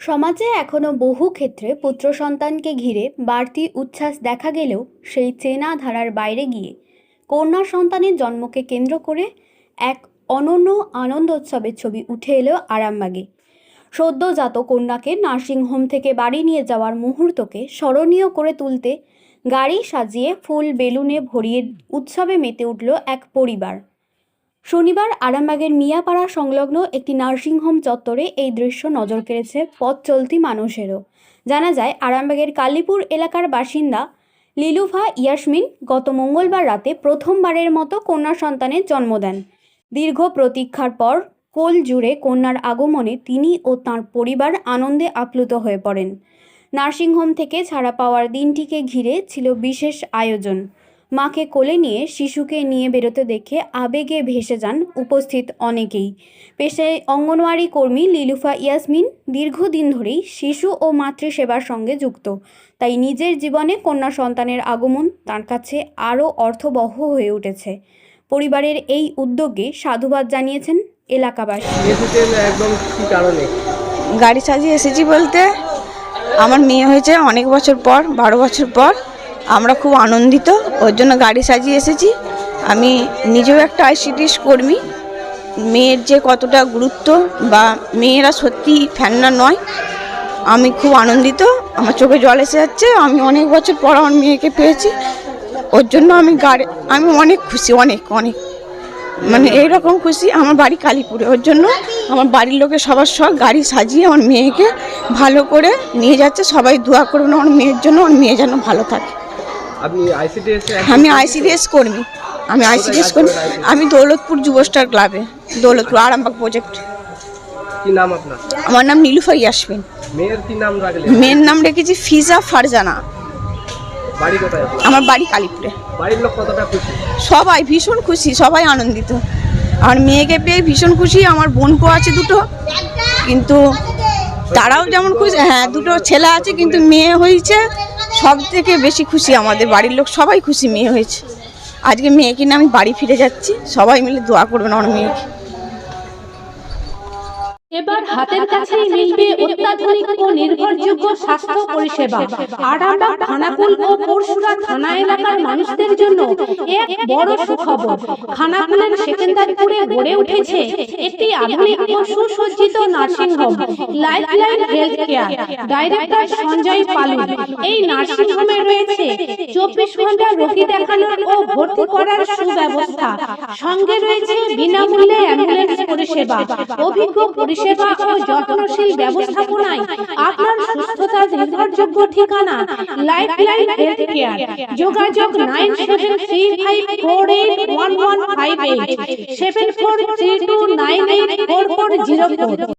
সমাজে এখনও বহু ক্ষেত্রে পুত্র সন্তানকে ঘিরে বাড়তি উচ্ছ্বাস দেখা গেলেও সেই চেনা ধারার বাইরে গিয়ে কন্যা সন্তানের জন্মকে কেন্দ্র করে এক অনন্য আনন্দ উৎসবের ছবি উঠে এলো আরামবাগে। সদ্যজাত কন্যাকে নার্সিংহোম থেকে বাড়ি নিয়ে যাওয়ার মুহূর্তকে স্মরণীয় করে তুলতে গাড়ি সাজিয়ে ফুল বেলুনে ভরিয়ে উৎসবে মেতে উঠল এক পরিবার। শনিবার আরামবাগের মিয়াপাড়া সংলগ্ন একটি নার্সিংহোম চত্বরে এই দৃশ্য নজর কেড়েছে পথ চলতি মানুষেরও। জানা যায়, আরামবাগের কালীপুর এলাকার বাসিন্দা লিলুফা ইয়াসমিন গত মঙ্গলবার রাতে প্রথমবারের মতো কন্যা সন্তানের জন্ম দেন। দীর্ঘ প্রতীক্ষার পর কোল জুড়ে কন্যার আগমনে তিনি ও তাঁর পরিবার আনন্দে আপ্লুত হয়ে পড়েন। নার্সিংহোম থেকে ছাড়া পাওয়ার দিনটিকে ঘিরে ছিল বিশেষ আয়োজন। মাকে কোলে নিয়ে শিশুকে নিয়ে বেরোতে দেখে আবেগে ভেসে যান উপস্থিত অনেকেই। পেশায় অঙ্গনওয়াড়ি কর্মী লিলুফা ইয়াসমিন দীর্ঘদিন ধরেই শিশু ও মাতৃসেবার সঙ্গে যুক্ত। তাই নিজের জীবনে কন্যা সন্তানের আগমন তার কাছে আরও অর্থবহ হয়ে উঠেছে। পরিবারের এই উদ্যোগে সাধুবাদ জানিয়েছেন এলাকাবাসী। একদম কি কারণে? গাড়ি সাজিয়ে এসেছি বলতে। আমার মেয়ে হয়েছে অনেক বছর পর বারো বছর পর। আমরা খুব আনন্দিত, ওর জন্য গাড়ি সাজিয়ে এসেছি। আমি নিজেও একটা আইসিডিএস কর্মী। মেয়ের যে কতটা গুরুত্ব বা মেয়েরা সত্যি ফ্যান্না নয়, আমি খুব আনন্দিত। আমার চোখে জল এসে যাচ্ছে, আমি অনেক বছর পর আমার মেয়েকে পেয়েছি। ওর জন্য আমি গাড়ি, আমি অনেক খুশি, অনেক অনেক। মানে এইরকম খুশি, আমার বাড়ি কালীপুরে। ওর জন্য আমার বাড়ির লোকের সবার সব গাড়ি সাজিয়ে আমার মেয়েকে ভালো করে নিয়ে যাচ্ছে। সবাই দোয়া করবেন আমার মেয়ের জন্য, আমার মেয়ে যেন ভালো থাকে। আপনি আইসিডিএস আমি আইসিডিএস কর্মী। আমি আইসিডিএস কর্মী। আমি দৌলতপুর যুবস্টার ক্লাবে। দৌলতপুর আরামবাগ প্রজেক্ট। কি নাম আপনার? আমার নাম নীলুফা ইয়াসমিন। মেয়ের কি নাম রাখলেন? মেয়ের নাম রেখেছি ফিজা ফারজানা। বাড়ি কোথায়? আমার বাড়ি কালীপুরে। বাড়ির লোক কতটা খুশি? সবাই ভীষণ খুশি সবাই আনন্দিত। আর মেয়েকে পেয়ে ভীষণ খুশি আমার বোনকো আছে দুটো। কিন্তু তারাও যেমন খুশি হ্যাঁ দুটো ছেলে আছে কিন্তু মেয়ে হয়েছে সব থেকে বেশি খুশি আমাদের বাড়ির লোক, সবাই খুশি মেয়ে হয়েছে। আজকে মেয়েকে নিয়ে আমি বাড়ি ফিরে যাচ্ছি, সবাই মিলে দোয়া করবেন আমার মেয়েকে। এবার হাতের কাছেই মিলবে অত্যাধুনিক ও নির্ভরযোগ্য স্বাস্থ্য পরিষেবা। আরামবাগ খানাকুল ও পরশুরা থানা এলাকার মানুষদের জন্য এক বড় সুখবর। খানাকুলের সেকেন্দারপুরে গড়ে উঠেছে একটি আধুনিক ও সুসজ্জিত nursing home Life Line health care director Sanjay Palu, এই নার্সিং হোমে রয়েছে চব্বিশ ঘণ্টা রোগী দেখানোর ও ভর্তি করার সুব্যবস্থা। সঙ্গে রয়েছে বিনামূল্যে অ্যাম্বুলেন্স পরিষেবা অভিজ্ঞ পরিষেবা ও যত্নশীল ব্যবস্থাপনায় আপনার সুস্থতা নির্ভরযোগ্য ঠিকানা লাইফ লাইন হেলথ কেয়ার যোগাযোগ nine seven three five four eight one one five eight. Seven four three two nine eight four four zero four.